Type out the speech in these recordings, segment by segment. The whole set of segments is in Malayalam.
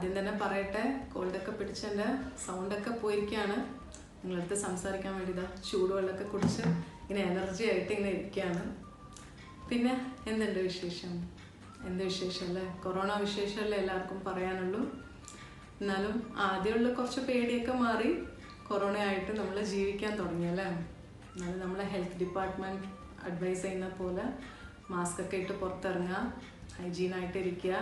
ആദ്യം തന്നെ പറയട്ടെ കോൾഡൊക്കെ പിടിച്ചെന്റെ സൗണ്ടൊക്കെ പോയിരിക്കുകയാണ് നിങ്ങളടുത്ത് സംസാരിക്കാൻ വേണ്ടി ചൂടുവെള്ളമൊക്കെ കുടിച്ച് ഇങ്ങനെ എനർജി ആയിട്ട് ഇങ്ങനെ ഇരിക്കുകയാണ് പിന്നെ എന്തുണ്ട് വിശേഷം? എന്ത് വിശേഷമല്ലേ? കൊറോണ വിശേഷമല്ലേ എല്ലാവർക്കും പറയാനുള്ളൂ. എന്നാലും ആദ്യമുള്ള കുറച്ച് പേടിയൊക്കെ മാറി കൊറോണ ആയിട്ട് നമ്മൾ ജീവിക്കാൻ തുടങ്ങിയല്ലേ എന്നാലും നമ്മളെ ഹെൽത്ത് ഡിപ്പാർട്ട്മെന്റ് അഡ്വൈസ് ചെയ്യുന്ന പോലെ മാസ്ക് ഒക്കെ ഇട്ട് പുറത്തിറങ്ങുക ഹൈജീനായിട്ട് ഇരിക്കുക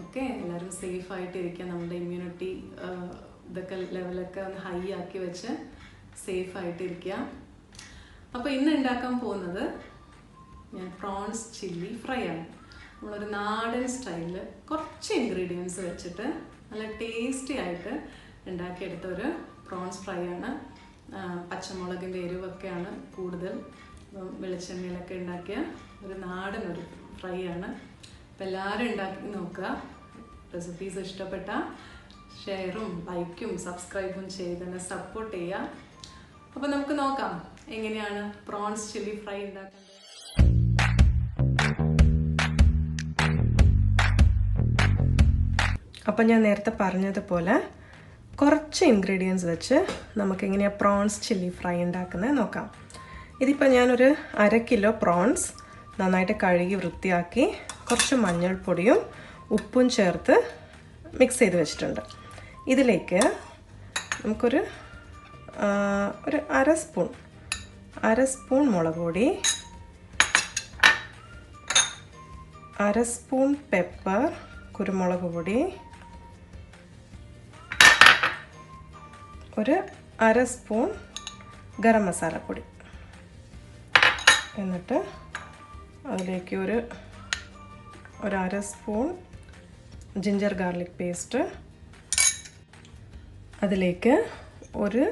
ഓക്കെ എല്ലാവരും സേഫ് ആയിട്ട് ഇരിക്കുക നമ്മുടെ ഇമ്മ്യൂണിറ്റി ഇതൊക്കെ ലെവലൊക്കെ ഒന്ന് ഹൈ ആക്കി വെച്ച് സേഫ് ആയിട്ട് ഇരിക്കുക അപ്പോൾ ഇന്ന് ഉണ്ടാക്കാൻ പോകുന്നത് ഞാൻ പ്രോൺസ് ചില്ലി ഫ്രൈ ആണ്. നമ്മളൊരു നാടൻ സ്റ്റൈലിൽ കുറച്ച് ഇൻഗ്രീഡിയൻസ് വെച്ചിട്ട് നല്ല ടേസ്റ്റി ആയിട്ട് ഉണ്ടാക്കിയെടുത്ത ഒരു പ്രോൺസ് ഫ്രൈ ആണ്. പച്ചമുളകിന്റെ എരിവൊക്കെയാണ് കൂടുതൽ വെളിച്ചെണ്ണയിലൊക്കെ ഉണ്ടാക്കിയ ഒരു നാടൻ ഒരു ഫ്രൈ ആണ്. അപ്പോൾ എല്ലാവരും ഉണ്ടാക്കി നോക്കുക. റെസിപ്പീസ് ഇഷ്ടപ്പെട്ട ഷെയറും ലൈക്കും സബ്സ്ക്രൈബും ചെയ്ത് തന്നെ സപ്പോർട്ട് ചെയ്യുക. അപ്പോൾ നമുക്ക് നോക്കാം എങ്ങനെയാണ് പ്രോൺസ് ചില്ലി ഫ്രൈ ഉണ്ടാക്കുന്നത്? അപ്പം ഞാൻ നേരത്തെ പറഞ്ഞതുപോലെ കുറച്ച് ഇൻഗ്രീഡിയൻസ് വെച്ച് നമുക്ക് എങ്ങനെയാണ് പ്രോൺസ് ചില്ലി ഫ്രൈ ഉണ്ടാക്കുന്നത് നോക്കാം. ഇതിപ്പോൾ ഞാനൊരു അര കിലോ പ്രോൺസ് നന്നായിട്ട് കഴുകി വൃത്തിയാക്കി കുറച്ച് മഞ്ഞൾപ്പൊടിയും ഉപ്പും ചേർത്ത് മിക്സ് ചെയ്ത് വെച്ചിട്ടുണ്ട്. ഇതിലേക്ക് നമുക്കൊരു ഒരു അര സ്പൂൺ അര സ്പൂൺ മുളക് പൊടി അര സ്പൂൺ പെപ്പർ കുരുമുളക് പൊടി ഒരു അര സ്പൂൺ ഗരം മസാലപ്പൊടി എന്നിട്ട് അതിലേക്ക് ഒരു ഒരു അര സ്പൂൺ ജിഞ്ചർ ഗാർലിക് പേസ്റ്റ് അതിലേക്ക് ഒരു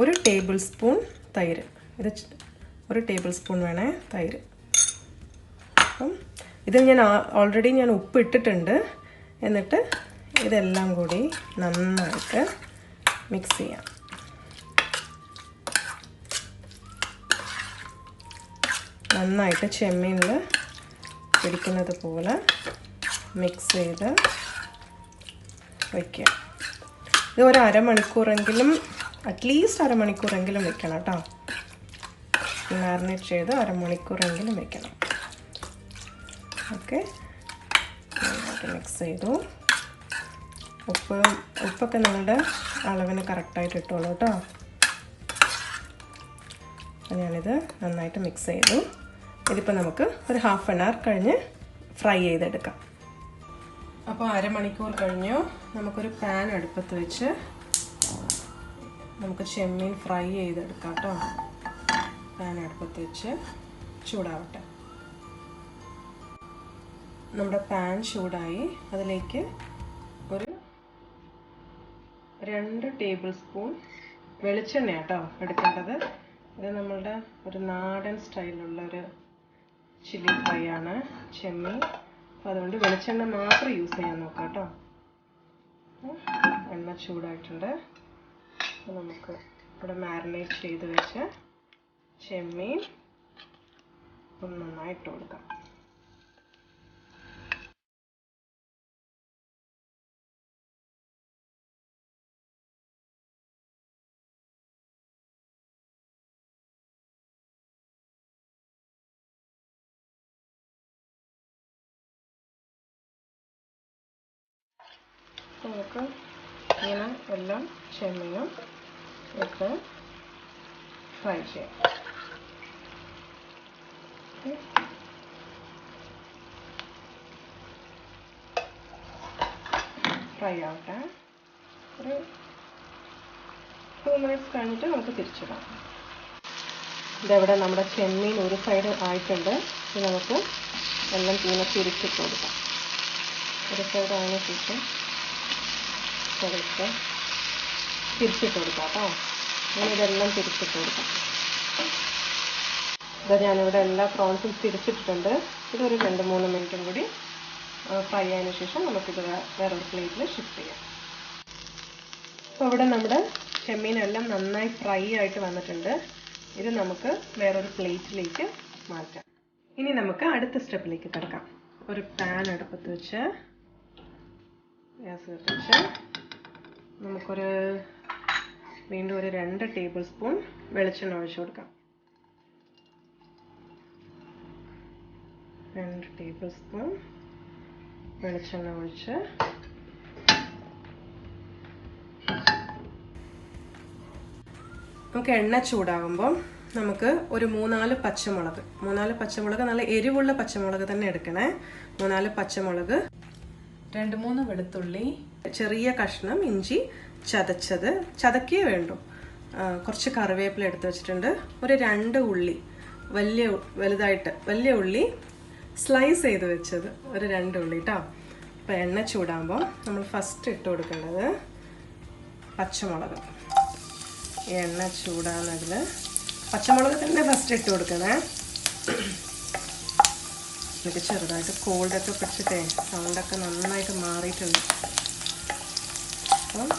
ഒരു ടേബിൾ സ്പൂൺ തൈര്. ഇത് ഒരു ടേബിൾ സ്പൂൺ വേണേ തൈര്. അപ്പം ഇതിൽ ഞാൻ ഓൾറെഡി ഞാൻ ഉപ്പ് ഇട്ടിട്ടുണ്ട് എന്നിട്ട് ഇതെല്ലാം കൂടി നന്നായിട്ട് മിക്സ് ചെയ്യാം. നന്നായിട്ട് ചെമ്മീനിൽ പിടിക്കുന്നത് പോലെ മിക്സ് ചെയ്ത് വയ്ക്കുക ഇത് ഒരു അരമണിക്കൂറെങ്കിലും അറ്റ്ലീസ്റ്റ് അരമണിക്കൂറെങ്കിലും വെക്കണം കേട്ടോ മാറിനേറ്റ് ചെയ്ത് അരമണിക്കൂറെങ്കിലും വെക്കണം. ഓക്കെ മിക്സ് ചെയ്തു. ഉപ്പ് ഉപ്പൊക്കെ നിങ്ങളുടെ അളവിന് കറക്റ്റായിട്ട് ഇട്ടോളൂ കേട്ടോ ഞാനിത് നന്നായിട്ട് മിക്സ് ചെയ്തു. ഇതിപ്പോൾ നമുക്ക് ഒരു ഹാഫ് ആൻ അവർ കഴിഞ്ഞ് ഫ്രൈ ചെയ്തെടുക്കാം. അപ്പോൾ അരമണിക്കൂർ കഴിഞ്ഞു. നമുക്കൊരു പാൻ അടുപ്പത്ത് വെച്ച് നമുക്ക് ചെമ്മീൻ ഫ്രൈ ചെയ്തെടുക്കാം കേട്ടോ. പാൻ അടുപ്പത്ത് വെച്ച് ചൂടാവട്ടെ. നമ്മുടെ പാൻ ചൂടായി. അതിലേക്ക് ഒരു രണ്ട് ടേബിൾ സ്പൂൺ വെളിച്ചെണ്ണ കേട്ടോ എടുക്കേണ്ടത്. ഇത് നമ്മളുടെ ഒരു നാടൻ സ്റ്റൈലുള്ള ഒരു ചില്ലി ഫ്രൈ ആണ്. ചെമ്മീൻ അപ്പോൾ അതുകൊണ്ട് വെളിച്ചെണ്ണ മാത്രം യൂസ് ചെയ്യാൻ നോക്കാം കേട്ടോ. എണ്ണ ചൂടായിട്ടുണ്ട് അപ്പോൾ നമുക്ക് ഇവിടെ മാരിനേറ്റ് ചെയ്ത് വെച്ച് ചെമ്മീൻ ഒന്ന് നന്നായിട്ട് കൊടുക്കാം നമുക്ക് ഇങ്ങനെ എല്ലാം ചെമ്മീനും ഇട്ട് ഫ്രൈ ചെയ്യാം. ഫ്രൈ ആവട്ടെ. ഒരു ടു മിനിറ്റ്സ് കഴിഞ്ഞിട്ട് നമുക്ക് തിരിച്ചിടാം. ഇതെവിടെ നമ്മുടെ ചെമ്മീൻ ഒരു സൈഡ് ആയിട്ടുണ്ട്. ഇത് നമുക്ക് എല്ലാം തീനെ തിരിച്ചിട്ട് കൊടുക്കാം. ഒരു സൈഡ് ആയതിനു ശേഷം കൊടുത്ത് തിരിച്ചിട്ട് കൊടുക്കാം കേട്ടോ. ഞാൻ ഇതെല്ലാം തിരിച്ചിട്ട് കൊടുക്കാം ഇതാ ഞാനിവിടെ എല്ലാ പ്രോൺസും തിരിച്ചിട്ടിട്ടുണ്ട്. ഇതൊരു രണ്ട് മൂന്ന് മിനിറ്റും കൂടി ഫ്രൈ ആയതിനു ശേഷം നമുക്കിത് വേറൊരു പ്ലേറ്റിൽ ഷിഫ്റ്റ് ചെയ്യാം. അപ്പോൾ ഇവിടെ നമ്മുടെ ചെമ്മീനെല്ലാം നന്നായി ഫ്രൈ ആയിട്ട് വന്നിട്ടുണ്ട്. ഇത് നമുക്ക് വേറൊരു പ്ലേറ്റിലേക്ക് മാറ്റാം. ഇനി നമുക്ക് അടുത്ത സ്റ്റെപ്പിലേക്ക് കിടക്കാം. ഒരു പാൻ അടുപ്പത്ത് വെച്ച് ഗ്യാസ് കത്തിച്ച് നമുക്കൊരു വീണ്ടും ഒരു രണ്ട് ടേബിൾ സ്പൂൺ വെളിച്ചെണ്ണ ഒഴിച്ചു കൊടുക്കാം. രണ്ട് ടേബിൾ സ്പൂൺ വെളിച്ചെണ്ണ ഒഴിച്ച്. നമുക്ക് എണ്ണ ചൂടാകുമ്പോൾ നമുക്ക് ഒരു മൂന്നാൽ പച്ചമുളക് മൂന്നാൽ പച്ചമുളക് നല്ല എരിവുള്ള പച്ചമുളക് തന്നെ എടുക്കണേ. മൂന്നാൽ പച്ചമുളക് രണ്ട് മൂന്ന് വെളുത്തുള്ളി ചെറിയ കഷ്ണം ഇഞ്ചി ചതച്ചത് ചതക്കേ വേണ്ടു. കുറച്ച് കറിവേപ്പില എടുത്ത് വെച്ചിട്ടുണ്ട്. ഒരു രണ്ട് ഉള്ളി വലിയ വലുതായിട്ട് വലിയ ഉള്ളി സ്ലൈസ് ചെയ്ത് വെച്ചത് ഒരു രണ്ട് ഉള്ളി കേട്ടോ അപ്പോൾ എണ്ണ ചൂടാകുമ്പോൾ നമ്മൾ ഫസ്റ്റ് ഇട്ട് കൊടുക്കേണ്ടത് പച്ചമുളക്. എണ്ണ ചൂടാകുന്നതിൽ പച്ചമുളക് തന്നെ ഫസ്റ്റ് ഇട്ട് കൊടുക്കണേ. എനിക്ക് ചെറുതായിട്ട് കോൾഡൊക്കെ പിടിച്ചിട്ടേ സൗണ്ടൊക്കെ നന്നായിട്ട് മാറിയിട്ടുണ്ട്. അപ്പം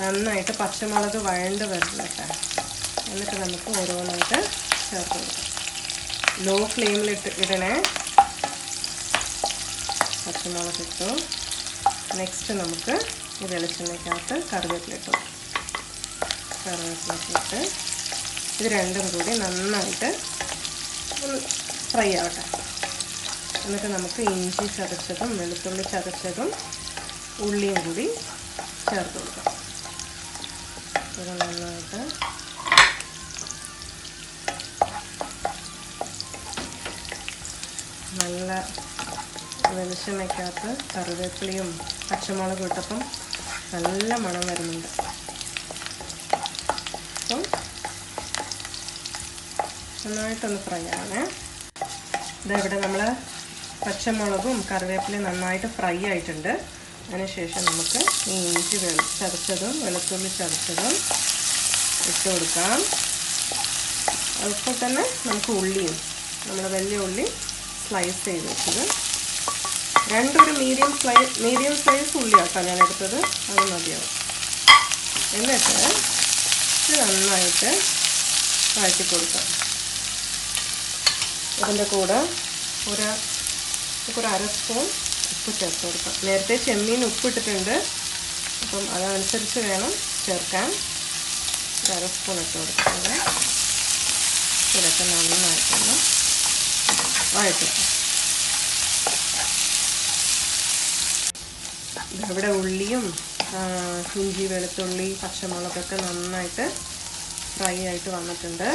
നന്നായിട്ട് പച്ചമുളക് വഴണ്ട് വരുന്നുണ്ട് എന്നിട്ട് നമുക്ക് ഓരോന്നായിട്ട് ചേർത്ത് കൊടുക്കാം. ലോ ഫ്ലെയിമിലിട്ട് ഇടണേ. പച്ചമുളക് ഇട്ടു. നെക്സ്റ്റ് നമുക്ക് ഈ വെളിച്ചെണ്ണയ്ക്കകത്ത് കറിവേപ്പില ഇട്ടു. ഇത് രണ്ടും കൂടി നന്നായിട്ട് ഒന്ന് ഫ്രൈ ആവട്ടെ. എന്നിട്ട് നമുക്ക് ഇഞ്ചി ചതച്ചതും വെളുത്തുള്ളി ചതച്ചതും ഉള്ളിയും കൂടി ചേർത്ത് കൊടുക്കാം. നന്നായിട്ട് നല്ല വെളിച്ചെണ്ണയ്ക്കകത്ത് കറിവേപ്പിലയും പച്ചമുളകും ഇട്ടപ്പം നല്ല മണം വരുന്നുണ്ട്. അപ്പം നന്നായിട്ടൊന്ന് ഫ്രൈ ആവണേ. ഇതവിടെ നമ്മൾ പച്ചമുളകും കറിവേപ്പിലയും നന്നായിട്ട് ഫ്രൈ ആയിട്ടുണ്ട്. അതിനുശേഷം നമുക്ക് ഈ ഇഞ്ചി ചതച്ചതും വെളുത്തുള്ളി ചതച്ചതും ഇട്ട് കൊടുക്കാം. അതുപോലെ തന്നെ നമുക്ക് ഉള്ളിയും നമ്മൾ വലിയ ഉള്ളി സ്ലൈസ് ചെയ്ത് വെച്ചത്. രണ്ടൊരു മീഡിയം സ്ലൈ മീഡിയം സൈസ് ഉള്ളിയാട്ടോ ഞാൻ എടുത്തത്. അത് മതിയാവും. എന്നിട്ട് ഇത് നന്നായിട്ട് വഴറ്റി കൊടുക്കാം. അതിന്റെ കൂടെ ഒരു ഒരു അര സ്പൂൺ ഉപ്പ് ചേർത്ത് കൊടുക്കാം നേരത്തെ ചെമ്മീൻ ഉപ്പിട്ടിട്ടുണ്ട്. അപ്പം അതനുസരിച്ച് വേണം ചേർക്കാൻ. അര സ്പൂൺ ഇട്ട് കൊടുക്കുന്നത് ഇതൊക്കെ നന്നായിട്ടൊന്ന് വഴറ്റും ഇവിടെ ഉള്ളിയും ഇഞ്ചി വെളുത്തുള്ളി പച്ചമുളകൊക്കെ നന്നായിട്ട് ഫ്രൈ ആയിട്ട് വന്നിട്ടുണ്ട്.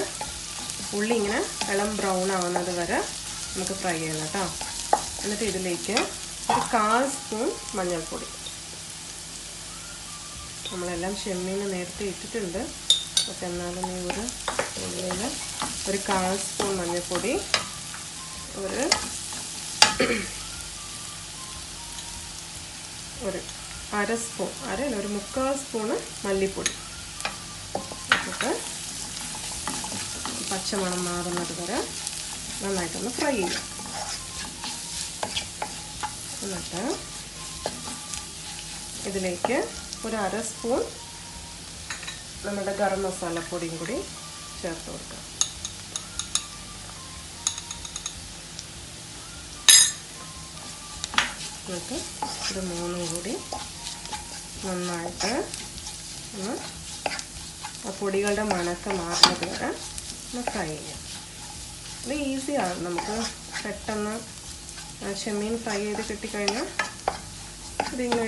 ഉള്ളി ഇങ്ങനെ ഇളം ബ്രൗൺ ആവുന്നത് വരെ നമുക്ക് ഫ്രൈ ചെയ്യണം കേട്ടോ. എന്നിട്ട് ഇതിലേക്ക് ഒരു കാൽ സ്പൂൺ മഞ്ഞൾപ്പൊടി. നമ്മളെല്ലാം ചെമ്മീൻ നേരത്തെ ഇട്ടിട്ടുണ്ട്. പക്ഷെ എന്നാലും ഈ ഒരു ഉള്ളിൽ ഒരു കാൽ സ്പൂൺ മഞ്ഞൾപ്പൊടി ഒരു ഒരു അര സ്പൂൺ അരല്ല ഒരു മുക്കാൽ സ്പൂണ് മല്ലിപ്പൊടി. പച്ചമണം മാറുന്നത് വരെ നന്നായിട്ടൊന്ന് ഫ്രൈ ചെയ്യാം. എന്നിട്ട് ഇതിലേക്ക് ഒരു അര സ്പൂൺ നമ്മുടെ ഗരം മസാലപ്പൊടിയും കൂടി ചേർത്ത് കൊടുക്കാം. എന്നിട്ട് ഇത് മൂന്നും കൂടി നന്നായിട്ട് ഒന്ന് ആ പൊടികളുടെ മണക്ക് മാറുന്നത് വരെ ഒന്ന് ഫ്രൈ ചെയ്യാം. ഈസിയാണ് നമുക്ക് പെട്ടെന്ന് ചെമ്മീൻ ഫ്രൈ ചെയ്ത് കിട്ടിക്കഴിഞ്ഞാൽ ഇതിങ്ങനെ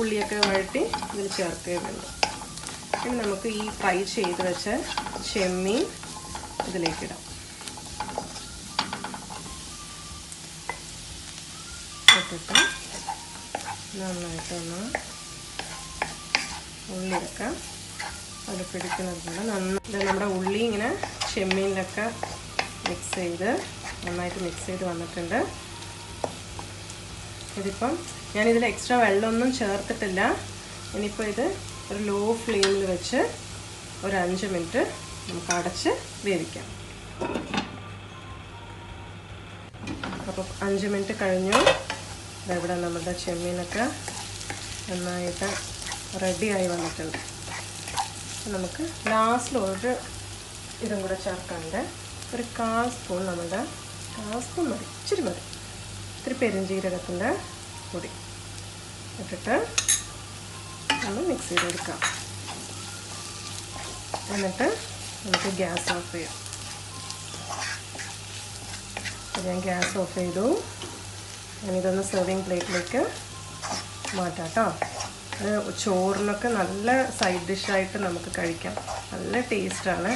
ഉള്ളിയൊക്കെ വഴറ്റി ഇതിൽ ചേർക്കുക വേണം. ഇനി നമുക്ക് ഈ ഫ്രൈ ചെയ്ത് വെച്ച ചെമ്മീൻ ഇതിലേക്കിടാം. ഇട്ടിട്ട് നന്നായിട്ടൊന്ന് ഉള്ളിയൊക്കെ അത് പിടിക്കുന്നതുകൊണ്ട് നന്നായി നമ്മുടെ ഉള്ളി ഇങ്ങനെ ചെമ്മീനിലൊക്കെ മിക്സ് ചെയ്ത് നന്നായിട്ട് മിക്സ് ചെയ്ത് വന്നിട്ടുണ്ട്. ഇതിപ്പം ഞാനിതിൽ എക്സ്ട്രാ വെള്ളമൊന്നും ചേർത്തിട്ടില്ല. ഇനിയിപ്പോൾ ഇത് ഒരു ലോ ഫ്ലെയിമിൽ വെച്ച് ഒരു അഞ്ച് മിനിറ്റ് നമുക്ക് അടച്ച് വേവിക്കാം. അപ്പോൾ അഞ്ച് മിനിറ്റ് കഴിഞ്ഞു. ഇവിടെ നമ്മുടെ ചെമ്മീനൊക്കെ നന്നായിട്ട് റെഡിയായി വന്നിട്ടുണ്ട്. നമുക്ക് ലാസ്റ്റിൽ ഒരു ഇതും കൂടെ ചേർക്കാണ്ട് ഒരു കാൽ സ്പൂൺ നമ്മുടെ കാൽ സ്പൂൺ മതി. ഇച്ചിരി മതി. ഇത്തിരി പെരുംജീരകത്തിന്റെ പൊടി ഇട്ടിട്ട് ഒന്ന് മിക്സ് ചെയ്തെടുക്കാം. എന്നിട്ട് നമുക്ക് ഗ്യാസ് ഓഫ് ചെയ്യാം. ഞാൻ ഗ്യാസ് ഓഫ് ചെയ്തു. ഞാനിതൊന്ന് സെർവിങ് പ്ലേറ്റിലേക്ക് മാറ്റാം കേട്ടോ അത് ചോറിനൊക്കെ നല്ല സൈഡ് ഡിഷായിട്ട് നമുക്ക് കഴിക്കാം. നല്ല ടേസ്റ്റാണ്